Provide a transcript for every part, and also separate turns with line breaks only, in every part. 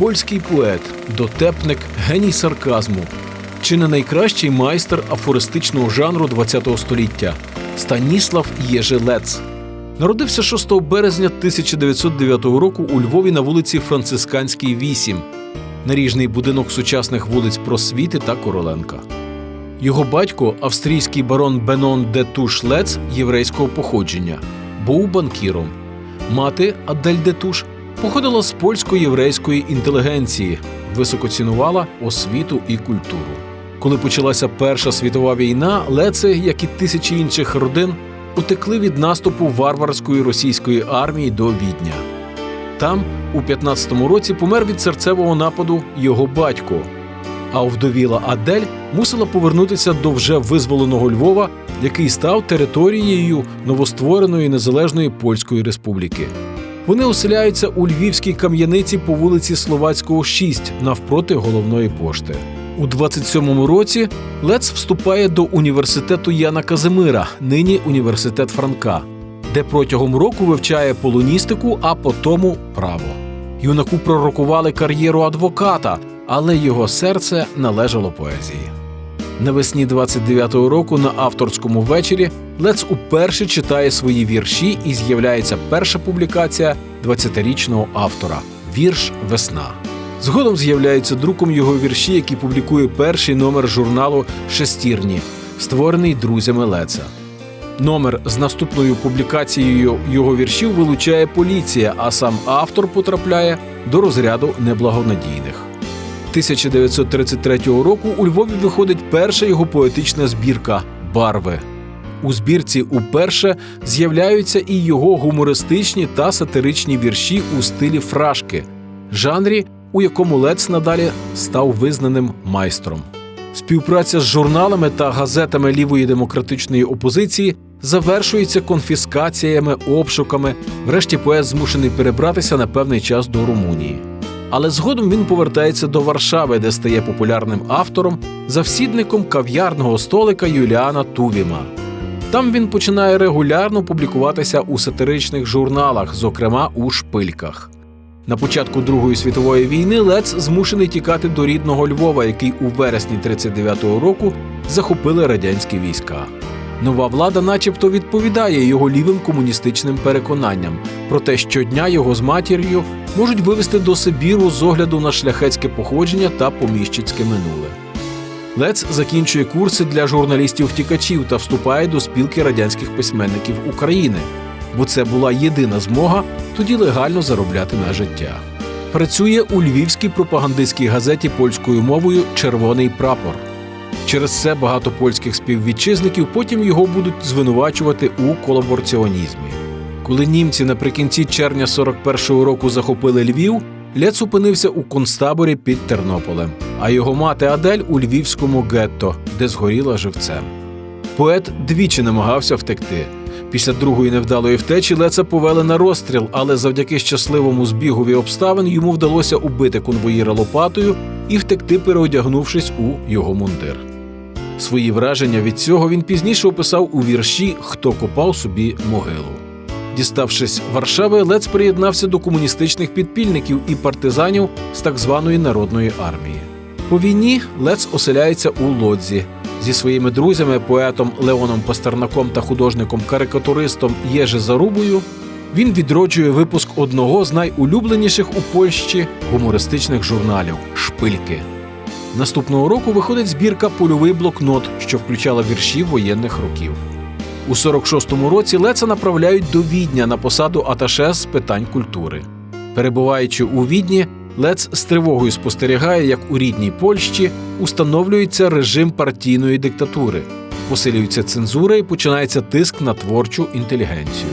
польський поет, дотепник, геній сарказму, чи не найкращий майстер афористичного жанру ХХ століття Станіслав Єжелец. Народився 6 березня 1909 року у Львові на вулиці Францисканській, 8, наріжний будинок сучасних вулиць Просвіти та Короленка. Його батько, австрійський барон Бенон де Туш Лец єврейського походження, був банкіром. Мати Адель де Туш походила з польсько-єврейської інтелігенції, високо цінувала освіту і культуру. Коли почалася Перша світова війна, Леци, як і тисячі інших родин, утекли від наступу варварської російської армії до Відня. Там, у 15-му році, помер від серцевого нападу його батько. А овдовіла Адель мусила повернутися до вже визволеного Львова, який став територією новоствореної незалежної Польської республіки. Вони оселяються у львівській кам'яниці по вулиці Словацького, 6, навпроти головної пошти. У 27-му році Лец вступає до університету Яна Казимира, нині університет Франка, де протягом року вивчає полоністику, а потому право. Юнаку пророкували кар'єру адвоката, але його серце належало поезії. Навесні 29-го року на авторському вечорі Лец уперше читає свої вірші і з'являється перша публікація 20-річного автора Вірш Весна. Згодом з'являються друком його вірші, які публікує перший номер журналу Шестірні, створений друзями Леца. Номер з наступною публікацією його віршів вилучає поліція, а сам автор потрапляє до розряду неблагонадійних. 1933 року у Львові виходить перша його поетична збірка Барви. У збірці уперше з'являються і його гумористичні та сатиричні вірші у стилі фрашки, жанрі, у якому Лец надалі став визнаним майстром. Співпраця з журналами та газетами лівої демократичної опозиції завершується конфіскаціями, обшуками. Врешті поет змушений перебратися на певний час до Румунії. Але згодом він повертається до Варшави, де стає популярним автором, завсідником кав'ярного столика Юліана Тувіма. Там він починає регулярно публікуватися у сатиричних журналах, зокрема у шпильках. На початку Другої світової війни Лец змушений тікати до рідного Львова, який у вересні 39-го року захопили радянські війська. Нова влада, начебто, відповідає його лівим комуністичним переконанням, проте щодня його з матір'ю можуть вивезти до Сибіру з огляду на шляхетське походження та поміщицьке минуле. Лец закінчує курси для журналістів-втікачів та вступає до спілки радянських письменників України, бо це була єдина змога тоді легально заробляти на життя. Працює у львівській пропагандистській газеті польською мовою Червоний прапор. Через це багато польських співвітчизників потім його будуть звинувачувати у колабораціонізмі. Коли німці наприкінці червня 41-го року захопили Львів, Лец опинився у концтаборі під Тернополем, а його мати Адель у львівському гетто, де згоріла живцем. Поет двічі намагався втекти. Після другої невдалої втечі Леца повели на розстріл, але завдяки щасливому збігові обставин йому вдалося убити конвоїра лопатою і втекти, переодягнувшись у його мундир. Свої враження від цього він пізніше описав у вірші Хто копав собі могилу. Діставшись Варшави, Лец приєднався до комуністичних підпільників і партизанів з так званої народної армії. По війні Лец оселяється у Лодзі зі своїми друзями, поетом Леоном Пастернаком та художником-карикатуристом Єже Зарубою. Він відроджує випуск одного з найулюбленіших у Польщі гумористичних журналів Шпильки. Наступного року виходить збірка Польовий блокнот, що включала вірші воєнних років. У 46-му році Леца направляють до Відня на посаду аташе з питань культури. Перебуваючи у Відні, Лец з тривогою спостерігає, як у рідній Польщі установлюється режим партійної диктатури, посилюється цензура і починається тиск на творчу інтелігенцію.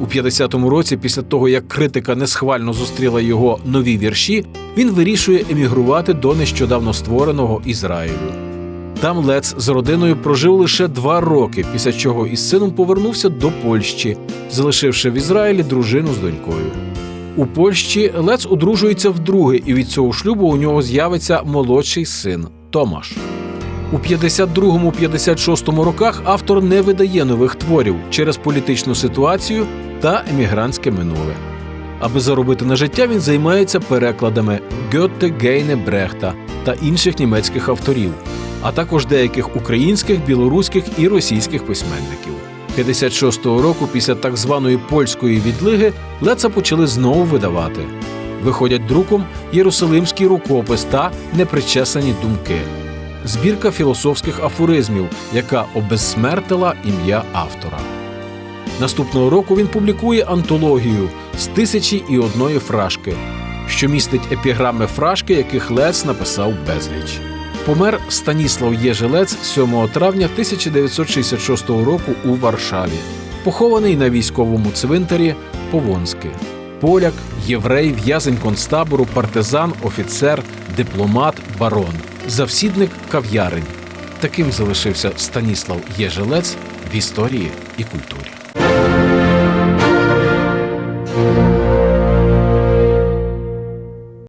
У 50-му році, після того як критика несхвально зустріла його нові вірші, він вирішує емігрувати до нещодавно створеного Ізраїлю. Там Лец з родиною прожив лише два роки, після чого із сином повернувся до Польщі, залишивши в Ізраїлі дружину з донькою. У Польщі Лец одружується вдруге, і від цього шлюбу у нього з'явиться молодший син Томаш. У 52-56 роках автор не видає нових творів через політичну ситуацію та емігрантське минуле. Аби заробити на життя, він займається перекладами Гьотте, Гейне, Брехта та інших німецьких авторів, а також деяких українських, білоруських і російських письменників. 56-го року, після так званої польської відлиги, Леца почали знову видавати. Виходять друком Єрусалимський рукопис та непричесані думки. Збірка філософських афоризмів, яка обезсмертила ім'я автора. Наступного року він публікує антологію з тисячі і одної фрашки, що містить епіграми фрашки, яких Лец написав безліч. Помер Станіслав Єжелець 7 травня 1966 року у Варшаві, похований на військовому цвинтарі Повонське. Поляк, єврей, в'язень концтабору, партизан, офіцер, дипломат, барон, завсідник кав'ярень. Таким залишився Станіслав Єжелець в історії і культурі.